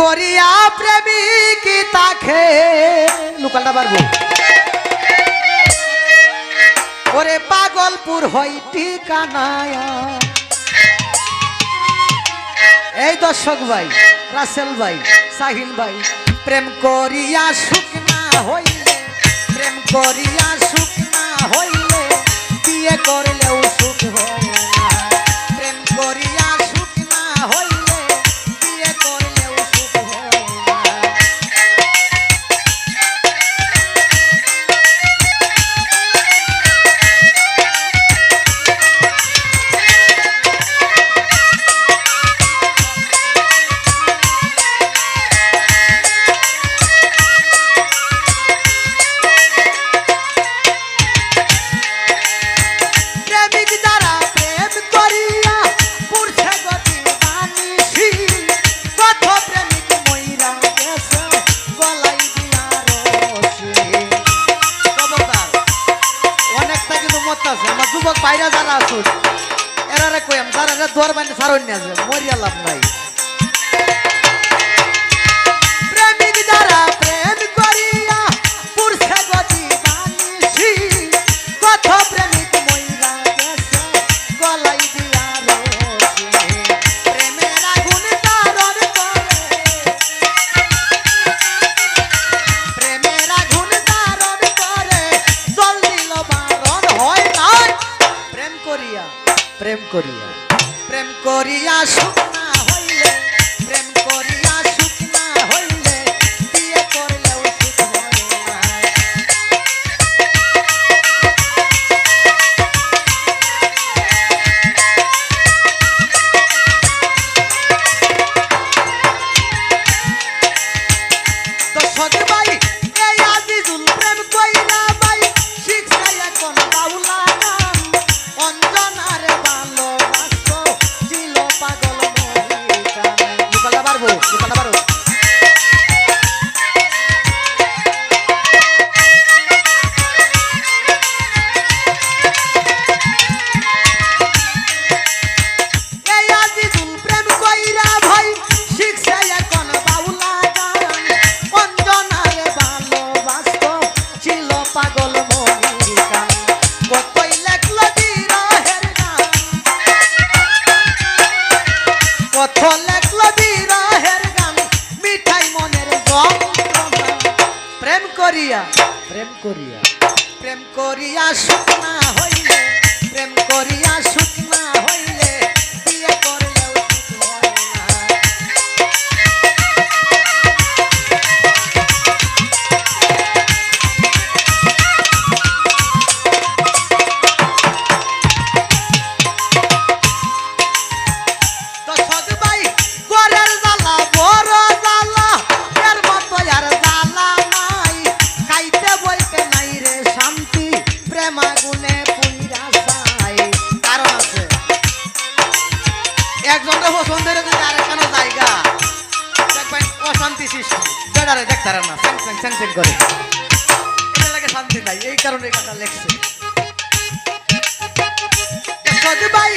করিয়া প্রেমিক তাকে। লোকালটা পারব ওরে পাগলপুর হইটি কানায়া এই দর্শক ভাই, রাসেল ভাই সাহিল ভাই, প্রেম করিয়া সুখ না হইলে, প্রেম করিয়া সুখ বাইরে যারা আসুন এরা কইম যারা দোয়ার বাইন সারণ্য আছে মরিয়া লাভ নাই। করিয়া। প্রেম করিয়া সুখ করিয়া। প্রেম করিয়া। প্রেম করিয়া সুখ না হইলে প্রেম করিয়া সুখ না হইলে একজনটা পছন্দের আরেকখানো জায়গা। দেখবেন অশান্তি সৃষ্টি। বেড়ারে দেখতারা না স্যাং স্যাং স্যাং স্যাং করে। এটা লাগে শান্তি নাই, এই কারণে কথা লেখছে। ভাই